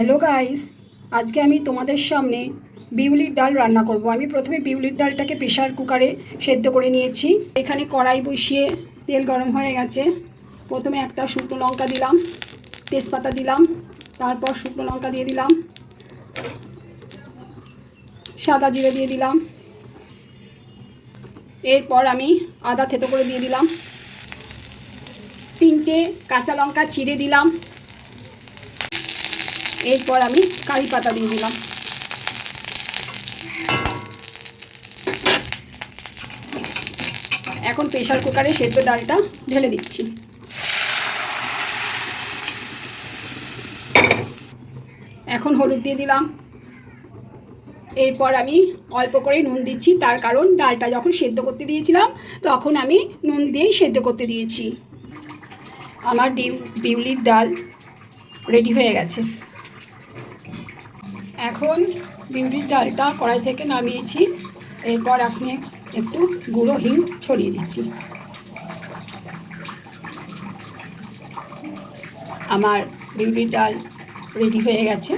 Hello guys আজকে আমি তোমাদের সামনে বিউলির ডাল রান্না করব। আমি প্রথমে বিউলির ডালটাকে প্রেশার কুকারে সেদ্ধ করে নিয়েছি। এখানে কড়াই বসিয়ে তেল গরম হয়ে গেছে। প্রথমে একটা শুকনো লঙ্কা দিলাম, তেজপাতা দিলাম, তারপর শুকনো লঙ্কা দিয়ে দিলাম, সাদা জিরে দিয়ে দিলাম। এরপর আমি আদা থেতো করে দিয়ে দিলাম। তিনটে কাঁচা লঙ্কা চিড়ে দিলাম। এরপর আমি কারি পাতা দিয়ে দিলাম। এখন প্রেশার কুকারে সেদ্ধ ডালটা ঢেলে দিচ্ছি। এখন হলুদ দিয়ে দিলাম। এরপর আমি অল্প করে নুন দিচ্ছি, তার কারণ ডালটা যখন সেদ্ধ করতে দিয়েছিলাম, তখন আমি নুন দিয়েই সেদ্ধ করতে দিয়েছি। আমার ডিউ বিউলির ডাল রেডি হয়ে গেছে। এখন বিউলির ডালটা কড়াই থেকে নামিয়েছি। এরপর আপনি একটু গুঁড়ো হিং ছড়িয়ে দিচ্ছি। আমার বিউলির ডাল রেডি হয়ে গেছে।